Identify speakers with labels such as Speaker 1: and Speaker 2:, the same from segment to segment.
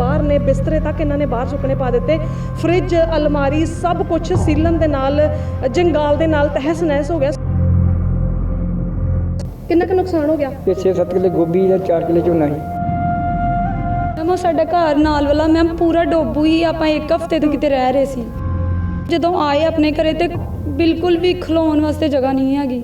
Speaker 1: ਬਾਹਰ ਨੇ ਬਿਸਤਰੇ ਤੱਕ ਇਹਨਾਂ ਨੇ ਬਾਹਰ ਸੁੱਕਣੇ ਪਾ ਦਿੱਤੇ। ਫ੍ਰਿਜ ਅਲਮਾਰੀ ਸਭ ਕੁਝ ਸੀਲਣ ਦੇ ਨਾਲ ਜੰਗਾਲ ਦੇ ਨਾਲ ਤਹਿਸ ਨਹਿਸ ਹੋ ਗਿਆ। ਕਿੰਨਾ ਕੁ ਨੁਕਸਾਨ ਹੋ ਗਿਆ?
Speaker 2: ਤੇ 6-7 ਕਿੱਲੇ ਗੋਭੀ ਦਾ 4 ਕਿੱਲੇ ਝੋਨਾ ਸੀ।
Speaker 3: ਮੈਮ ਸਾਡਾ ਘਰ ਨਾਲ ਵਾਲਾ ਮੈਮ ਪੂਰਾ ਡੋਬੂ ਹੀ ਆਪਾਂ ਇੱਕ ਹਫ਼ਤੇ ਤੋਂ ਕਿਤੇ ਰਹਿ ਰਹੇ ਸੀ। ਜਦੋਂ ਆਏ ਆਪਣੇ ਘਰੇ ਤੇ ਬਿਲਕੁਲ ਵੀ ਖਲੋਣ ਵਾਸਤੇ ਜਗ੍ਹਾ ਨਹੀਂ ਹੈਗੀ।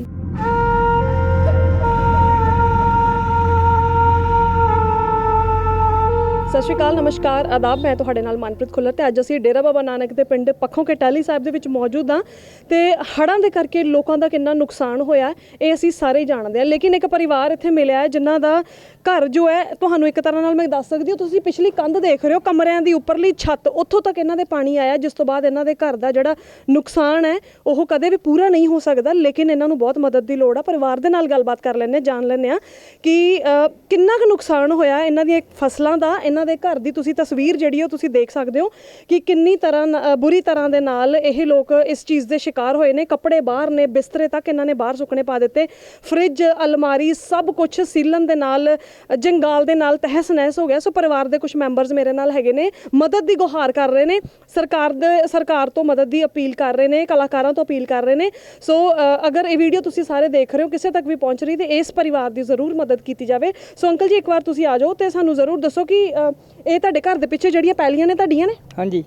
Speaker 1: ਸਤਿ ਸ਼੍ਰੀ ਅਕਾਲ, ਨਮਸਕਾਰ, ਆਦਾਬ, ਮੈਂ ਤੁਹਾਡੇ ਨਾਲ ਮਨਪ੍ਰੀਤ ਖੁੱਲਰ ਤੇ ਅੱਜ ਅਸੀਂ ਡੇਰਾ ਬਾਬਾ ਨਾਨਕ ਦੇ ਪਿੰਡ ਪੱਖੋਂ ਕੇ ਟਾਲੀ ਸਾਹਿਬ ਦੇ ਵਿੱਚ ਮੌਜੂਦ ਹਾਂ ਤੇ ਹੜ੍ਹਾਂ ਦੇ ਕਰਕੇ ਲੋਕਾਂ ਦਾ ਕਿੰਨਾ ਨੁਕਸਾਨ ਹੋਇਆ, ਇਹ ਅਸੀਂ ਸਾਰੇ ਜਾਣਦੇ ਹਾਂ। ਲੇਕਿਨ ਇੱਕ ਪਰਿਵਾਰ ਇੱਥੇ ਮਿਲਿਆ ਹੈ ਜਿਨ੍ਹਾਂ ਦਾ ਘਰ ਜੋ ਹੈ, ਤੁਹਾਨੂੰ ਇੱਕ ਤਰ੍ਹਾਂ ਨਾਲ ਮੈਂ ਦੱਸ ਸਕਦੀ ਹਾਂ, ਤੁਸੀਂ ਪਿਛਲੀ ਕੰਧ ਦੇਖ ਰਹੇ ਹੋ, ਕਮਰਿਆਂ ਦੀ ਉੱਪਰਲੀ ਛੱਤ, ਉੱਥੋਂ ਤੱਕ ਇਹਨਾਂ ਦੇ ਪਾਣੀ ਆਇਆ, ਜਿਸ ਤੋਂ ਬਾਅਦ ਇਹਨਾਂ ਦੇ ਘਰ ਦਾ ਜਿਹੜਾ ਨੁਕਸਾਨ ਹੈ, ਉਹ ਕਦੇ ਵੀ ਪੂਰਾ ਨਹੀਂ ਹੋ ਸਕਦਾ, ਲੇਕਿਨ ਇਹਨਾਂ ਨੂੰ ਬਹੁਤ ਮਦਦ ਦੀ ਲੋੜ ਆ। ਪਰਿਵਾਰ ਦੇ ਨਾਲ ਗੱਲਬਾਤ ਕਰ ਲੈਂਦੇ ਹਾਂ, ਜਾਣ ਲੈਂਦੇ ਹਾਂ ਕਿ ਕਿੰਨਾ ਕੁ ਨੁਕਸਾਨ ਹੋਇਆ ਇਹਨਾਂ ਦੀਆਂ ਫਸਲਾਂ ਦਾ, ਇਹਨਾਂ ਦੇ ਘਰ ਦੀ ਤੁਸੀਂ ਤਸਵੀਰ ਜਿਹੜੀ ਉਹ ਤੁਸੀਂ ਦੇਖ ਸਕਦੇ ਹੋ ਕਿ ਕਿੰਨੀ ਤਰ੍ਹਾਂ ਬੁਰੀ ਤਰ੍ਹਾਂ ਦੇ ਨਾਲ ਇਹ ਲੋਕ ਇਸ ਚੀਜ਼ ਦੇ ਸ਼ਿਕਾਰ ਹੋਏ ਨੇ, ਕੱਪੜੇ ਬਾਹਰ ਨੇ, ਬਿਸਤਰੇ ਤੱਕ ਇਹਨਾਂ ਨੇ ਬਾਹਰ ਸੁੱਕਣੇ ਪਾ ਦਿੱਤੇ, ਫ੍ਰਿਜ, ਅਲਮਾਰੀ ਸਭ ਕੁਝ ਸੀਲਨ ਦੇ ਨਾਲ ਜੰਗਾਲ ਦੇ ਨਾਲ ਤਹਿਸ ਨਹਿਸ ਹੋ ਗਿਆ। ਸੋ ਪਰਿਵਾਰ ਦੇ ਕੁਝ ਮੈਂਬਰਸ ਮੇਰੇ ਨਾਲ ਹੈਗੇ ਨੇ ਮਦਦ ਦੀ ਗੁਹਾਰ ਕਰ ਰਹੇ ਨੇ। ਸਰਕਾਰ ਦੇ ਸਰਕਾਰ ਤੋਂ ਮਦਦ ਦੀ ਅਪੀਲ ਕਰ ਰਹੇ ਨੇ ਕਲਾਕਾਰਾਂ ਤੋਂ ਅਪੀਲ ਕਰ ਰਹੇ ਨੇ। ਸੋ ਅ, ਅਗਰ ਇਹ ਵੀਡੀਓ ਤੁਸੀਂ ਸਾਰੇ ਦੇਖ ਰਹੇ ਹੋ ਕਿਸੇ ਤੱਕ ਵੀ ਪਹੁੰਚ ਰਹੀ ਤੇ ਇਸ ਪਰਿਵਾਰ ਦੀ ਜ਼ਰੂਰ ਮਦਦ ਕੀਤੀ ਜਾਵੇ। ਸੋ ਅੰਕਲ ਜੀ ਇੱਕ ਵਾਰ ਤੁਸੀਂ ਆ ਜਾਓ ਤੇ ਸਾਨੂੰ ਜ਼ਰੂਰ ਦੱਸੋ ਕਿ ਅ, ਇਹ ਤੁਹਾਡੇ ਘਰ ਦੇ ਪਿੱਛੇ ਜਿਹੜੀਆਂ ਪੈਲੀਆਂ ਨੇ ਤੁਹਾਡੀਆਂ ਨੇ?
Speaker 2: ਹਾਂਜੀ।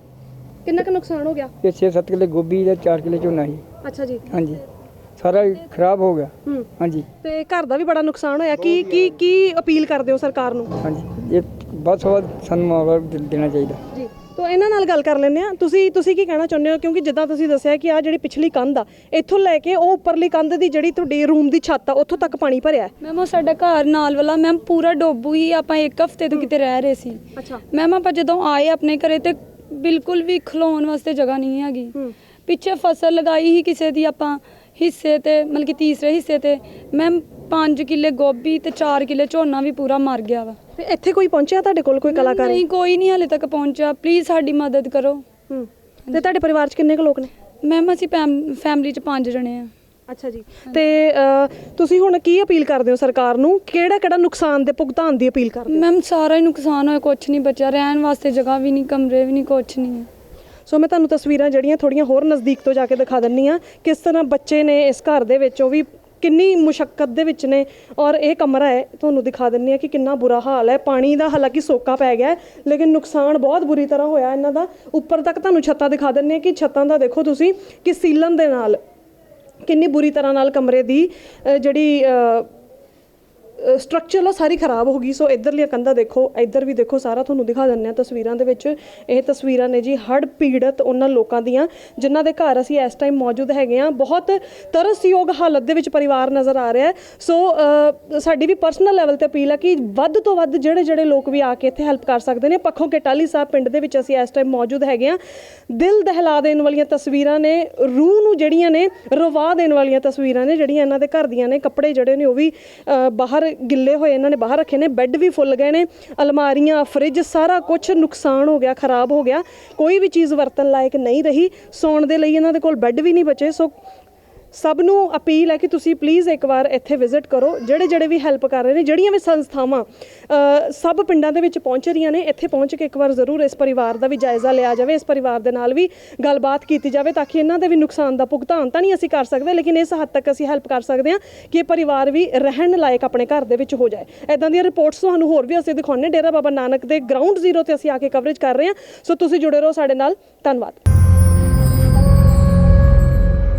Speaker 1: ਕਿੰਨਾ ਕੁ ਨੁਕਸਾਨ ਹੋ ਗਿਆ?
Speaker 2: ਤੇ 6-7 ਕਿੱਲੇ ਗੋਭੀ ਦਾ 4 ਕਿੱਲੇ ਝੋਨਾ ਸੀ।
Speaker 1: ਅੱਛਾ ਜੀ।
Speaker 2: ਹਾਂਜੀ। ਸਾਰਾ ਹੀ ਖਰਾਬ ਹੋ ਗਿਆ।
Speaker 1: ਹੂੰ।
Speaker 2: ਹਾਂਜੀ।
Speaker 1: ਤੇ ਘਰ ਦਾ ਵੀ ਬੜਾ ਨੁਕਸਾਨ ਹੋਇਆ। ਕੀ ਕੀ ਕੀ ਅਪੀਲ ਕਰਦੇ ਹੋ ਸਰਕਾਰ ਨੂੰ?
Speaker 2: ਹਾਂਜੀ। ਇਹ ਵੱਧ ਤੋਂ ਵੱਧ ਸਾਨੂੰ ਮੁਆਵਜ਼ਾ ਦੇ- ਦੇਣਾ ਚਾਹੀਦਾ।
Speaker 1: ਜੀ। ਤੋ ਇਹਨਾਂ ਨਾਲ ਗੱਲ ਕਰ ਲੈਂਦੇ ਆ ਤੁਸੀਂ ਤੁਸੀਂ ਕੀ ਕਹਿਣਾ ਚਾਹੁੰਦੇ ਹੋ? ਕਿਉਂਕਿ ਜਿੱਦਾਂ ਤੁਸੀਂ ਦੱਸਿਆ ਕਿ ਆ ਜਿਹੜੀ ਪਿਛਲੀ ਕੰਧ ਆ ਇੱਥੋਂ ਲੈ ਕੇ ਉਹ ਉੱਪਰਲੀ ਕੰਧ ਦੀ ਜਿਹੜੀ ਤੁਹਾਡੀ ਰੂਮ ਦੀ ਛੱਤ ਆ ਉੱਥੋਂ ਤੱਕ ਪਾਣੀ ਭਰਿਆ ਹੈ?
Speaker 3: ਮੈਮ ਉਹ ਸਾਡਾ ਘਰ ਨਾਲ ਵਾਲਾ ਮੈਮ ਪੂਰਾ ਡੋਬੂ ਹੀ ਆਪਾਂ ਇੱਕ ਹਫ਼ਤੇ ਤੋਂ ਕਿਤੇ ਰਹਿ ਰਹੇ ਸੀ।
Speaker 1: ਅੱਛਾ।
Speaker 3: ਮੈਮ ਆਪਾਂ ਜਦੋਂ ਆਏ ਆਪਣੇ ਘਰੇ ਤੇ ਬਿਲਕੁਲ ਵੀ ਖਲੋਣ ਵਾਸਤੇ ਜਗ੍ਹਾ ਨਹੀਂ ਹੈਗੀ।
Speaker 1: ਹੂੰ।
Speaker 3: ਪਿੱਛੇ ਫਸਲ ਲਗਾਈ ਸੀ ਕਿਸੇ ਦੀ ਆਪਾਂ ਹਿੱਸੇ ਤੇ ਮਤਲਬ ਕਿ ਤੀਸਰੇ ਹਿੱਸੇ ਤੇ ਮੈਮ 5 ਕਿੱਲੇ ਗੋਭੀ ਤੇ 4 ਕਿੱਲੇ ਝੋਨਾ ਵੀ ਪੂਰਾ ਮਰ ਗਿਆ ਵਾ।
Speaker 1: ਤੇ ਇੱਥੇ ਕੋਈ ਪਹੁੰਚਿਆ ਤੁਹਾਡੇ ਕੋਲ ਕੋਈ ਕਲਾਕਾਰ?
Speaker 3: ਨਹੀਂ ਕੋਈ ਨਹੀਂ ਹਲੇ ਤੱਕ ਪਹੁੰਚਿਆ। ਪਲੀਜ਼ ਸਾਡੀ ਮਦਦ ਕਰੋ।
Speaker 1: ਹੂੰ। ਤੇ ਤੁਹਾਡੇ ਪਰਿਵਾਰ 'ਚ ਕਿੰਨੇ ਕੁ ਲੋਕ ਨੇ?
Speaker 3: ਮੈਮ ਅਸੀਂ ਫੈਮਿਲੀ ਚ ਪੰਜ ਜਣੇ ਆ।
Speaker 1: ਅੱਛਾ ਜੀ। ਤੇ ਤੁਸੀਂ ਹੁਣ ਕੀ ਅਪੀਲ ਕਰਦੇ ਹੋ ਸਰਕਾਰ ਨੂੰ? ਕਿਹੜਾ ਕਿਹੜਾ ਨੁਕਸਾਨ ਦੇ ਭੁਗਤਾਨ ਦੀ ਅਪੀਲ ਕਰਦੇ ਹੋ?
Speaker 3: ਮੈਮ ਸਾਰਾ ਹੀ ਨੁਕਸਾਨ ਹੋਇਆ ਕੁਛ ਨਹੀਂ ਬਚਿਆ। ਰਹਿਣ ਵਾਸਤੇ ਜਗ੍ਹਾ ਵੀ ਨਹੀਂ ਕਮਰੇ ਵੀ ਨਹੀਂ ਕੁਛ ਨਹੀਂ।
Speaker 1: ਸੋ ਮੈਂ ਤੁਹਾਨੂੰ ਤਸਵੀਰਾਂ ਜਿਹੜੀਆਂ ਥੋੜੀਆਂ ਹੋਰ ਨਜ਼ਦੀਕ ਤੋਂ ਜਾ ਕੇ ਦਿਖਾ ਦਿੰਨੀ ਆ ਕਿਸ ਤਰ੍ਹਾਂ ਬੱਚੇ ਨੇ ਇਸ ਘਰ ਦੇ ਵਿੱਚ ਉਹ ਵੀ ਕਿੰਨੀ ਮੁਸ਼ਕਲ ਦੇ ਵਿੱਚ ਨੇ। ਔਰ ਇਹ ਕਮਰਾ ਹੈ, ਤੁਹਾਨੂੰ ਦਿਖਾ ਦਿੰਨੀ ਆ ਕਿ ਕਿੰਨਾ ਬੁਰਾ ਹਾਲ ਹੈ। ਪਾਣੀ ਦਾ ਹਾਲਾਂਕਿ ਸੋਕਾ ਪੈ ਗਿਆ ਲੇਕਿਨ ਨੁਕਸਾਨ ਬਹੁਤ ਬੁਰੀ ਤਰ੍ਹਾਂ ਹੋਇਆ ਇਹਨਾਂ ਦਾ। ਉੱਪਰ ਤੱਕ ਤੁਹਾਨੂੰ ਛੱਤਾਂ ਦਿਖਾ ਦਿੰਨੀ ਆ ਕਿ ਛੱਤਾਂ ਦਾ ਦੇਖੋ ਤੁਸੀਂ ਕਿ ਸੀਲਨ ਦੇ ਨਾਲ ਕਿੰਨੀ ਬੁਰੀ ਤਰ੍ਹਾਂ ਨਾਲ ਕਮਰੇ ਦੀ ਜਿਹੜੀ ਸਟਰਕਚਰ ਉਹ ਸਾਰੀ ਖਰਾਬ ਹੋ ਗਈ ਸੋ ਇਧਰਲੀਆਂ ਕੰਧਾਂ ਦੇਖੋ, ਇੱਧਰ ਵੀ ਦੇਖੋ, ਸਾਰਾ ਤੁਹਾਨੂੰ ਦਿਖਾ ਦਿੰਦੇ ਆ ਤਸਵੀਰਾਂ ਦੇ ਵਿੱਚ। ਇਹ ਤਸਵੀਰਾਂ ਨੇ ਜੀ ਹੜ੍ਹ ਪੀੜਤ ਉਹਨਾਂ ਲੋਕਾਂ ਦੀਆਂ, ਜਿਨ੍ਹਾਂ ਦੇ ਘਰ ਅਸੀਂ ਇਸ ਟਾਈਮ ਮੌਜੂਦ ਹੈਗੇ ਆ ਬਹੁਤ ਤਰਸਯੋਗ ਹਾਲਤ ਦੇ ਵਿੱਚ ਪਰਿਵਾਰ ਨਜ਼ਰ ਆ ਰਿਹਾ ਸੋ ਸਾਡੀ ਵੀ ਪਰਸਨਲ ਲੈਵਲ ਤੇ ਅਪੀਲ ਹੈ ਕਿ ਵੱਧ ਤੋਂ ਵੱਧ ਜਿਹੜੇ ਜਿਹੜੇ ਲੋਕ ਵੀ ਆ ਕੇ ਇੱਥੇ ਹੈਲਪ ਕਰ ਸਕਦੇ ਨੇ। ਪੱਖੋਂ ਕੇ ਸਾਹਿਬ ਪਿੰਡ ਦੇ ਵਿੱਚ ਅਸੀਂ ਇਸ ਟਾਈਮ ਮੌਜੂਦ ਹੈਗੇ ਆ ਦਿਲ ਦਹਿਲਾ ਦੇਣ ਵਾਲੀਆਂ ਤਸਵੀਰਾਂ ਨੇ, ਰੂਹ ਨੂੰ ਜਿਹੜੀਆਂ ਨੇ, ਰਵਾ ਦੇਣ ਵਾਲੀਆਂ ਤਸਵੀਰਾਂ ਨੇ, ਜਿਹੜੀਆਂ ਇਹਨਾਂ ਦੇ ਘਰ ਦੀਆਂ ਨੇ, ਕੱਪੜੇ ਜਿਹੜੇ ਨੇ ਉਹ ਵੀ ਬਾਹਰ ਗਿੱਲੇ ਹੋਏ ਇਹਨਾਂ ਨੇ ਬਾਹਰ ਰੱਖੇ ਨੇ, ਬੈੱਡ ਵੀ ਫੁੱਲ ਗਏ ਨੇ, ਅਲਮਾਰੀਆਂ, ਫ੍ਰਿਜ ਸਾਰਾ ਕੁਝ ਨੁਕਸਾਨ ਹੋ ਗਿਆ, ਖਰਾਬ ਹੋ ਗਿਆ। ਕੋਈ ਵੀ ਚੀਜ਼ ਵਰਤਣ ਲਾਇਕ ਨਹੀਂ ਰਹੀ। ਸੌਣ ਦੇ ਲਈ ਇਹਨਾਂ ਦੇ ਕੋਲ ਬੈੱਡ ਵੀ ਨਹੀਂ ਬਚੇ, ਸੋ ਸਭ ਨੂੰ ਅਪੀਲ ਹੈ ਕਿ ਤੁਸੀਂ ਪਲੀਜ਼ ਇੱਕ ਵਾਰ ਇੱਥੇ ਵਿਜ਼ਿਟ ਕਰੋ। ਜਿਹੜੇ ਜਿਹੜੇ ਵੀ ਹੈਲਪ ਕਰ ਰਹੇ ਨੇ, ਜਿਹੜੀਆਂ ਵੀ ਸੰਸਥਾਵਾਂ ਸਭ ਪਿੰਡਾਂ ਦੇ ਵਿੱਚ ਪਹੁੰਚ ਰਹੀਆਂ ਨੇ, ਇੱਥੇ ਪਹੁੰਚ ਕੇ ਇੱਕ ਵਾਰ ਜ਼ਰੂਰ ਇਸ ਪਰਿਵਾਰ ਦਾ ਵੀ ਜਾਇਜ਼ਾ ਲਿਆ ਜਾਵੇ, ਇਸ ਪਰਿਵਾਰ ਦੇ ਨਾਲ ਵੀ ਗੱਲਬਾਤ ਕੀਤੀ ਜਾਵੇ ਤਾਂ ਕਿ ਇਹਨਾਂ ਦੇ ਵੀ ਨੁਕਸਾਨ ਦਾ ਭੁਗਤਾਨ ਤਾਂ ਨਹੀਂ ਅਸੀਂ ਕਰ ਸਕਦੇ, ਲੇਕਿਨ ਇਸ ਹੱਦ ਤੱਕ ਅਸੀਂ ਹੈਲਪ ਕਰ ਸਕਦੇ ਹਾਂ ਕਿ ਇਹ ਪਰਿਵਾਰ ਵੀ ਰਹਿਣ ਲਾਇਕ ਆਪਣੇ ਘਰ ਦੇ ਵਿੱਚ ਹੋ ਜਾਏ। ਐਦਾਂ ਦੀਆਂ ਰਿਪੋਰਟਸ ਤੁਹਾਨੂੰ ਹੋਰ ਵੀ ਅਸੀਂ ਦਿਖਾਉਂਦੇ ਡੇਰਾ ਬਾਬਾ ਨਾਨਕ ਦੇ ਗਰਾਊਂਡ ਜ਼ੀਰੋ ਤੇ ਅਸੀਂ ਆ ਕੇ ਕਵਰੇਜ ਕਰ ਰਹੇ ਹਾਂ। ਸੋ ਤੁਸੀਂ ਜੁੜੇ ਰਹੋ ਸਾਡੇ ਨਾਲ। ਧੰਨਵਾਦ।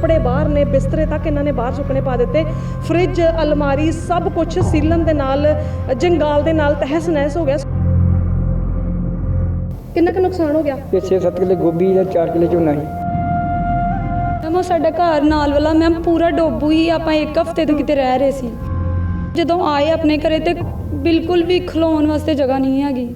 Speaker 1: ਕੱਪੜੇ ਬਾਹਰ ਨੇ ਬਿਸਤਰੇ ਤੱਕ ਇਹਨਾਂ ਨੇ ਬਾਹਰ ਸੁੱਕਣੇ ਪਾ ਦਿੱਤੇ। ਫ੍ਰਿਜ ਅਲਮਾਰੀ ਸਭ ਕੁਝ ਸੀਲਣ ਦੇ ਨਾਲ ਜੰਗਾਲ ਦੇ ਨਾਲ ਤਹਿਸ ਨਹਿਸ ਹੋ ਗਿਆ। ਕਿੰਨਾ ਕੁ ਨੁਕਸਾਨ ਹੋ ਗਿਆ?
Speaker 2: ਤੇ 6-7 ਕਿੱਲੇ ਗੋਭੀ ਦਾ 4 ਕਿੱਲੇ ਝੋਨਾ ਸੀ।
Speaker 3: ਮੈਮ ਉਹ ਸਾਡਾ ਘਰ ਨਾਲ ਵਾਲਾ ਮੈਮ ਪੂਰਾ ਡੋਬੂ ਹੀ ਆਪਾਂ ਇੱਕ ਹਫ਼ਤੇ ਤੋਂ ਕਿਤੇ ਰਹਿ ਰਹੇ ਸੀ। ਜਦੋਂ ਆਏ ਆਪਣੇ ਘਰੇ ਤੇ ਬਿਲਕੁਲ ਵੀ ਖਲੋਣ ਵਾਸਤੇ ਜਗ੍ਹਾ ਨਹੀਂ ਹੈਗੀ।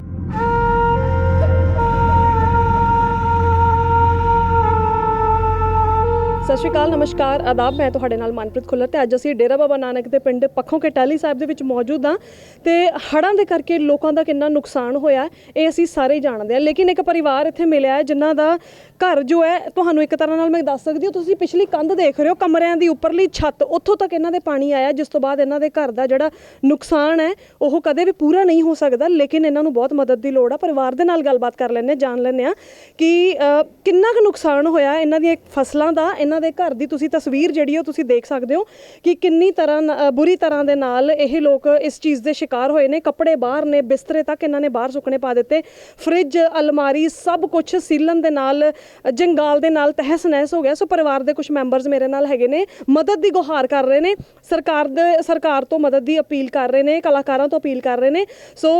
Speaker 1: ਸਤਿ ਸ਼੍ਰੀ ਅਕਾਲ, ਨਮਸਕਾਰ, ਆਦਾਬ, ਮੈਂ ਤੁਹਾਡੇ ਨਾਲ ਮਨਪ੍ਰੀਤ ਖੁੱਲਰ ਤੇ ਅੱਜ ਅਸੀਂ ਡੇਰਾ ਬਾਬਾ ਨਾਨਕ ਦੇ ਪਿੰਡ ਪੱਖੋਂ ਕੇ ਟਾਲੀ ਸਾਹਿਬ ਦੇ ਵਿੱਚ ਮੌਜੂਦ ਹਾਂ ਤੇ ਹੜ੍ਹਾਂ ਦੇ ਕਰਕੇ ਲੋਕਾਂ ਦਾ ਕਿੰਨਾ ਨੁਕਸਾਨ ਹੋਇਆ ਇਹ ਅਸੀਂ ਸਾਰੇ ਜਾਣਦੇ ਹਾਂ। ਲੇਕਿਨ ਇੱਕ ਪਰਿਵਾਰ ਇੱਥੇ ਮਿਲਿਆ ਹੈ ਜਿਨ੍ਹਾਂ ਦਾ ਘਰ ਜੋ ਹੈ, ਤੁਹਾਨੂੰ ਇੱਕ ਤਰ੍ਹਾਂ ਨਾਲ ਮੈਂ ਦੱਸ ਸਕਦੀ ਹਾਂ, ਤੁਸੀਂ ਪਿਛਲੀ ਕੰਧ ਦੇਖ ਰਹੇ ਹੋ, ਕਮਰਿਆਂ ਦੀ ਉੱਪਰਲੀ ਛੱਤ, ਉੱਥੋਂ ਤੱਕ ਇਹਨਾਂ ਦੇ ਪਾਣੀ ਆਇਆ, ਜਿਸ ਤੋਂ ਬਾਅਦ ਇਹਨਾਂ ਦੇ ਘਰ ਦਾ ਜਿਹੜਾ ਨੁਕਸਾਨ ਹੈ, ਉਹ ਕਦੇ ਵੀ ਪੂਰਾ ਨਹੀਂ ਹੋ ਸਕਦਾ, ਲੇਕਿਨ ਇਹਨਾਂ ਨੂੰ ਬਹੁਤ ਮਦਦ ਦੀ ਲੋੜ ਆ। ਪਰਿਵਾਰ ਦੇ ਨਾਲ ਗੱਲਬਾਤ ਕਰ ਲੈਂਦੇ ਹਾਂ, ਜਾਣ ਲੈਂਦੇ ਹਾਂ ਕਿ ਕਿੰਨਾ ਕੁ ਨੁਕਸਾਨ ਹੋਇਆ, ਇਹਨਾਂ ਦੀਆਂ ਫਸਲਾਂ ਦਾ, ਇਹਨਾਂ ਦੇ ਘਰ ਦੀ ਤੁਸੀਂ ਤਸਵੀਰ ਜਿਹੜੀ ਉਹ ਤੁਸੀਂ ਦੇਖ ਸਕਦੇ ਹੋ ਕਿ ਕਿੰਨੀ ਤਰ੍ਹਾਂ ਬੁਰੀ ਤਰ੍ਹਾਂ ਦੇ ਨਾਲ ਇਹ ਲੋਕ ਇਸ ਚੀਜ਼ ਦੇ ਸ਼ਿਕਾਰ ਹੋਏ ਨੇ। ਕੱਪੜੇ ਬਾਹਰ ਨੇ, ਬਿਸਤਰੇ ਤੱਕ ਇਹਨਾਂ ਨੇ ਬਾਹਰ ਸੁੱਕਣੇ ਪਾ ਦਿੱਤੇ। ਫ੍ਰਿਜ, ਅਲਮਾਰੀ, ਸਭ ਕੁਝ ਸੀਲਨ ਦੇ ਨਾਲ ਜੰਗਾਲ ਦੇ ਨਾਲ ਤਹਿਸ ਨਹਿਸ ਹੋ ਗਿਆ। ਸੋ ਪਰਿਵਾਰ ਦੇ ਕੁਝ ਮੈਂਬਰਸ ਮੇਰੇ ਨਾਲ ਹੈਗੇ ਨੇ। ਮਦਦ ਦੀ ਗੁਹਾਰ ਕਰ ਰਹੇ ਨੇ। ਸਰਕਾਰ ਦੇ ਸਰਕਾਰ ਤੋਂ ਮਦਦ ਦੀ ਅਪੀਲ ਕਰ ਰਹੇ ਨੇ। ਕਲਾਕਾਰਾਂ ਤੋਂ ਅਪੀਲ ਕਰ ਰਹੇ ਨੇ। ਸੋ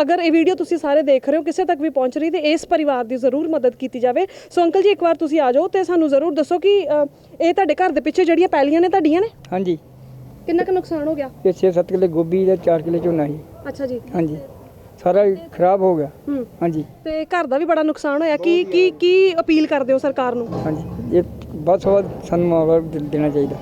Speaker 1: ਅਗਰ ਇਹ ਵੀਡੀਓ ਤੁਸੀਂ ਸਾਰੇ ਦੇਖ ਰਹੇ ਹੋ, ਕਿਸੇ ਤੱਕ ਵੀ ਪਹੁੰਚ ਰਹੀ ਤੇ ਇਸ ਪਰਿਵਾਰ ਦੀ ਜ਼ਰੂਰ ਮਦਦ ਕੀਤੀ ਜਾਵੇ। ਸੋ ਅੰਕਲ ਜੀ, ਇੱਕ ਵਾਰ ਤੁਸੀਂ ਆ ਜਾਓ ਤੇ ਸਾਨੂੰ ਜ਼ਰੂਰ ਦੱਸੋ ਕਿ ਇਹ ਤੁਹਾਡੇ ਘਰ ਦੇ ਪਿੱਛੇ ਜਿਹੜੀਆਂ ਪੈਲੀਆਂ ਨੇ ਤੁਹਾਡੀਆਂ ਨੇ?
Speaker 2: ਹਾਂਜੀ।
Speaker 1: ਕਿੰਨਾ ਕੁ ਨੁਕਸਾਨ ਹੋ ਗਿਆ?
Speaker 2: ਇਹ 6-7 ਕਿੱਲੇ ਗੋਭੀ ਦਾ 4 ਕਿੱਲੇ ਝੋਨਾ ਸੀ।
Speaker 1: ਅੱਛਾ ਜੀ।
Speaker 2: ਹਾਂਜੀ। ਸਾਰਾ ਹੀ ਖਰਾਬ ਹੋ ਗਿਆ।
Speaker 1: ਹੂੰ।
Speaker 2: ਹਾਂਜੀ।
Speaker 1: ਤੇ ਘਰ ਦਾ ਵੀ ਬੜਾ ਨੁਕਸਾਨ ਹੋਇਆ। ਕੀ ਕੀ ਕੀ ਅਪੀਲ ਕਰਦੇ ਹੋ ਸਰਕਾਰ ਨੂੰ?
Speaker 2: ਹਾਂਜੀ। ਇਹ ਤੋਂ ਵੱਧ ਸਾਨੂੰ ਮੁਆਵਜ਼ਾ ਦੇ- ਦੇਣਾ ਚਾਹੀਦਾ।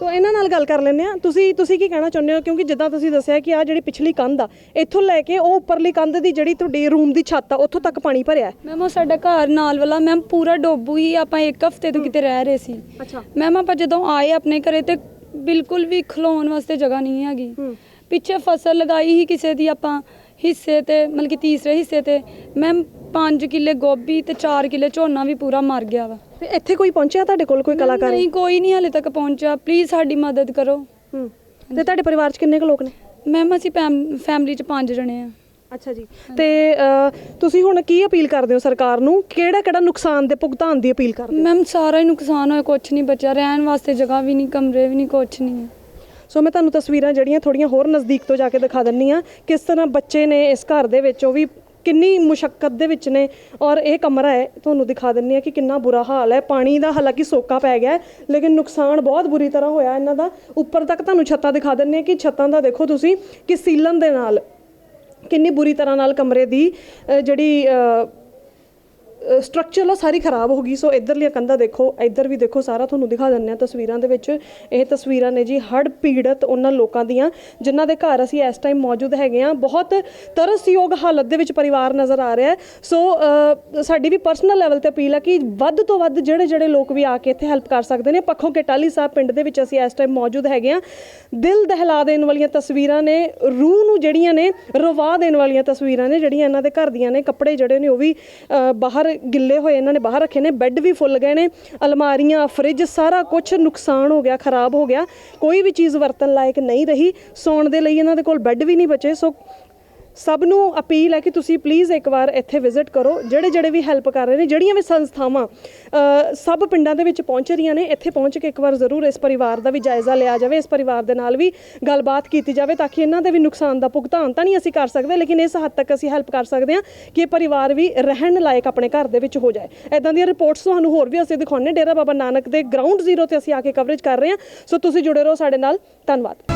Speaker 1: ਤਾਂ ਇਹਨਾਂ ਨਾਲ ਗੱਲ ਕਰ ਲੈਂਦੇ ਆ ਤੁਸੀਂ ਤੁਸੀਂ ਕੀ ਕਹਿਣਾ ਚਾਹੁੰਦੇ ਹੋ? ਕਿਉਂਕਿ ਜਿੱਦਾਂ ਤੁਸੀਂ ਦੱਸਿਆ ਕਿ ਆ ਜਿਹੜੀ ਪਿਛਲੀ ਕੰਧ ਆ ਇੱਥੋਂ ਲੈ ਕੇ ਉਹ ਉੱਪਰਲੀ ਕੰਧ ਦੀ ਜਿਹੜੀ ਤੁਹਾਡੀ ਰੂਮ ਦੀ ਛੱਤ ਆ ਉੱਥੋਂ ਤੱਕ ਪਾਣੀ ਭਰਿਆ ਹੈ?
Speaker 3: ਮੈਮ ਉਹ ਸਾਡਾ ਘਰ ਨਾਲ ਵਾਲਾ ਮੈਮ ਪੂਰਾ ਡੋਬੂ ਹੀ ਆਪਾਂ ਇੱਕ ਹਫ਼ਤੇ ਤੋਂ ਕਿਤੇ ਰਹਿ ਰਹੇ ਸੀ।
Speaker 1: ਅੱਛਾ।
Speaker 3: ਮੈਮ ਆਪਾਂ ਜਦੋਂ ਆਏ ਆਪਣੇ ਘਰੇ ਤੇ ਬਿਲਕੁਲ ਵੀ ਖਲੋਣ ਵਾਸਤੇ ਜਗ੍ਹਾ ਨਹੀਂ ਹੈਗੀ।
Speaker 1: ਹੂੰ।
Speaker 3: ਪਿੱਛੇ ਫਸਲ ਲਗਾਈ ਸੀ ਕਿਸੇ ਦੀ ਆਪਾਂ ਹਿੱਸੇ ਤੇ ਮਤਲਬ ਕਿ ਤੀਸਰੇ ਹਿੱਸੇ ਤੇ। ਮੈਮ 5 ਕਿੱਲੇ ਗੋਭੀ ਤੇ 4 ਕਿੱਲੇ ਝੋਨਾ ਵੀ ਪੂਰਾ ਮਰ ਗਿਆ ਵਾ।
Speaker 1: ਤੇ ਇੱਥੇ ਕੋਈ ਪਹੁੰਚਿਆ ਤੁਹਾਡੇ ਕੋਲ ਕੋਈ ਕਲਾਕਾਰ?
Speaker 3: ਨਹੀਂ ਕੋਈ ਨਹੀਂ ਹਾਲੇ ਤੱਕ ਪਹੁੰਚਿਆ। ਪਲੀਜ਼ ਸਾਡੀ ਮਦਦ ਕਰੋ।
Speaker 1: ਹੂੰ। ਤੇ ਤੁਹਾਡੇ ਪਰਿਵਾਰ 'ਚ ਕਿੰਨੇ ਕੁ ਲੋਕ ਨੇ?
Speaker 3: ਮੈਮ ਅਸੀਂ ਫੈਮਿਲੀ ਚ ਪੰਜ ਜਣੇ ਆ।
Speaker 1: ਅੱਛਾ ਜੀ। ਤੇ ਅ, ਤੁਸੀਂ ਹੁਣ ਕੀ ਅਪੀਲ ਕਰਦੇ ਹੋ ਸਰਕਾਰ ਨੂੰ? ਕਿਹੜਾ ਕਿਹੜਾ ਨੁਕਸਾਨ ਦੇ ਭੁਗਤਾਨ ਦੀ ਅਪੀਲ ਕਰਦੇ ਹੋ?
Speaker 3: ਮੈਮ ਸਾਰਾ ਹੀ ਨੁਕਸਾਨ ਹੋਇਆ ਕੁਝ ਨਹੀਂ ਬਚਿਆ। ਰਹਿਣ ਵਾਸਤੇ ਜਗ੍ਹਾ ਵੀ ਨਹੀਂ ਕਮਰੇ ਵੀ ਨਹੀਂ ਕੁਝ ਨਹੀਂ। ਹੈ
Speaker 1: ਸੋ ਮੈਂ ਤੁਹਾਨੂੰ ਤਸਵੀਰਾਂ ਜਿਹੜੀਆਂ ਥੋੜੀਆਂ ਹੋਰ ਨਜ਼ਦੀਕ ਤੋਂ ਜਾ ਕੇ ਦਿਖਾ ਦਿੰਨੀ ਆ ਕਿਸ ਤਰ੍ਹਾਂ ਬੱਚੇ ਨੇ ਇਸ ਘਰ ਦੇ ਵਿੱਚ ਉਹ ਵੀ ਕਿੰਨੀ ਮੁਸ਼ਕਲ ਦੇ ਵਿੱਚ ਨੇ। ਔਰ ਇਹ ਕਮਰਾ ਹੈ, ਤੁਹਾਨੂੰ ਦਿਖਾ ਦਿੰਨੀ ਆ ਕਿ ਕਿੰਨਾ ਬੁਰਾ ਹਾਲ ਹੈ। ਪਾਣੀ ਦਾ ਹਾਲਾਂਕਿ ਸੋਕਾ ਪੈ ਗਿਆ ਲੇਕਿਨ ਨੁਕਸਾਨ ਬਹੁਤ ਬੁਰੀ ਤਰ੍ਹਾਂ ਹੋਇਆ ਇਹਨਾਂ ਦਾ। ਉੱਪਰ ਤੱਕ ਤੁਹਾਨੂੰ ਛੱਤਾਂ ਦਿਖਾ ਦਿੰਨੀ ਆ ਕਿ ਛੱਤਾਂ ਦਾ ਦੇਖੋ ਤੁਸੀਂ ਕਿ ਸੀਲਨ ਦੇ ਨਾਲ ਕਿੰਨੀ ਬੁਰੀ ਤਰ੍ਹਾਂ ਨਾਲ ਕਮਰੇ ਦੀ ਜਿਹੜੀ ਸਟਰਕਚਰ ਉਹ ਸਾਰੀ ਖਰਾਬ ਹੋ ਗਈ, ਸੋ ਇਧਰਲੀਆਂ ਕੰਧਾਂ ਦੇਖੋ, ਇੱਧਰ ਵੀ ਦੇਖੋ, ਸਾਰਾ ਤੁਹਾਨੂੰ ਦਿਖਾ ਦਿੰਦੇ ਆ ਤਸਵੀਰਾਂ ਦੇ ਵਿੱਚ। ਇਹ ਤਸਵੀਰਾਂ ਨੇ ਜੀ ਹੜ੍ਹ ਪੀੜਤ ਉਹਨਾਂ ਲੋਕਾਂ ਦੀਆਂ, ਜਿਨ੍ਹਾਂ ਦੇ ਘਰ ਅਸੀਂ ਇਸ ਟਾਈਮ ਮੌਜੂਦ ਹੈਗੇ ਆ ਬਹੁਤ ਤਰਸਯੋਗ ਹਾਲਤ ਦੇ ਵਿੱਚ ਪਰਿਵਾਰ ਨਜ਼ਰ ਆ ਰਿਹਾ ਹੈ। ਸੋ ਸਾਡੀ ਵੀ ਪਰਸਨਲ ਲੈਵਲ ਤੇ ਅਪੀਲ ਆ ਕਿ ਵੱਧ ਤੋਂ ਵੱਧ ਜਿਹੜੇ ਜਿਹੜੇ ਲੋਕ ਵੀ ਆ ਕੇ ਇੱਥੇ ਹੈਲਪ ਕਰ ਸਕਦੇ ਨੇ। ਪੱਖੋਂ ਕੇ ਸਾਹਿਬ ਪਿੰਡ ਦੇ ਵਿੱਚ ਅਸੀਂ ਇਸ ਟਾਈਮ ਮੌਜੂਦ ਹੈਗੇ ਆ ਦਿਲ ਦਹਿਲਾ ਦੇਣ ਵਾਲੀਆਂ ਤਸਵੀਰਾਂ ਨੇ, ਰੂਹ ਨੂੰ ਜਿਹੜੀਆਂ ਨੇ, ਰਵਾ ਦੇਣ ਵਾਲੀਆਂ ਤਸਵੀਰਾਂ ਨੇ, ਜਿਹੜੀਆਂ ਇਹਨਾਂ ਦੇ ਘਰ ਦੀਆਂ ਨੇ, ਕੱਪੜੇ ਜਿਹੜੇ ਨੇ ਉਹ ਵੀ ਬਾਹਰ ਗਿੱਲੇ ਹੋਏ ਇਹਨਾਂ ਨੇ ਬਾਹਰ ਰੱਖੇ ਨੇ, ਬੈੱਡ ਵੀ ਫੁੱਲ ਗਏ ਨੇ, ਅਲਮਾਰੀਆਂ, ਫ੍ਰਿਜ ਸਾਰਾ ਕੁਝ ਨੁਕਸਾਨ ਹੋ ਗਿਆ, ਖਰਾਬ ਹੋ ਗਿਆ। ਕੋਈ ਵੀ ਚੀਜ਼ ਵਰਤਣ ਲਾਇਕ ਨਹੀਂ ਰਹੀ। ਸੌਣ ਦੇ ਲਈ ਇਹਨਾਂ ਦੇ ਕੋਲ ਬੈੱਡ ਵੀ ਨਹੀਂ ਬਚੇ, ਸੋ ਸਭ ਨੂੰ ਅਪੀਲ ਹੈ ਕਿ ਤੁਸੀਂ ਪਲੀਜ਼ ਇੱਕ ਵਾਰ ਇੱਥੇ ਵਿਜ਼ਿਟ ਕਰੋ। ਜਿਹੜੇ ਜਿਹੜੇ ਵੀ ਹੈਲਪ ਕਰ ਰਹੇ ਨੇ, ਜਿਹੜੀਆਂ ਵੀ ਸੰਸਥਾਵਾਂ ਸਭ ਪਿੰਡਾਂ ਦੇ ਵਿੱਚ ਪਹੁੰਚ ਰਹੀਆਂ ਨੇ, ਇੱਥੇ ਪਹੁੰਚ ਕੇ ਇੱਕ ਵਾਰ ਜ਼ਰੂਰ ਇਸ ਪਰਿਵਾਰ ਦਾ ਵੀ ਜਾਇਜ਼ਾ ਲਿਆ ਜਾਵੇ, ਇਸ ਪਰਿਵਾਰ ਦੇ ਨਾਲ ਵੀ ਗੱਲਬਾਤ ਕੀਤੀ ਜਾਵੇ ਤਾਂ ਕਿ ਇਹਨਾਂ ਦੇ ਵੀ ਨੁਕਸਾਨ ਦਾ ਭੁਗਤਾਨ ਤਾਂ ਨਹੀਂ ਅਸੀਂ ਕਰ ਸਕਦੇ, ਲੇਕਿਨ ਇਸ ਹੱਦ ਤੱਕ ਅਸੀਂ ਹੈਲਪ ਕਰ ਸਕਦੇ ਹਾਂ ਕਿ ਇਹ ਪਰਿਵਾਰ ਵੀ ਰਹਿਣ ਲਾਇਕ ਆਪਣੇ ਘਰ ਦੇ ਵਿੱਚ ਹੋ ਜਾਏ। ਐਦਾਂ ਦੀਆਂ ਰਿਪੋਰਟਸ ਤੁਹਾਨੂੰ ਹੋਰ ਵੀ ਅਸੀਂ ਦਿਖਾਉਂਦੇ ਡੇਰਾ ਬਾਬਾ ਨਾਨਕ ਦੇ ਗਰਾਊਂਡ ਜ਼ੀਰੋ ਤੇ ਅਸੀਂ ਆ ਕੇ ਕਵਰੇਜ ਕਰ ਰਹੇ ਹਾਂ। ਸੋ ਤੁਸੀਂ ਜੁੜੇ ਰਹੋ ਸਾਡੇ ਨਾਲ। ਧੰਨਵਾਦ।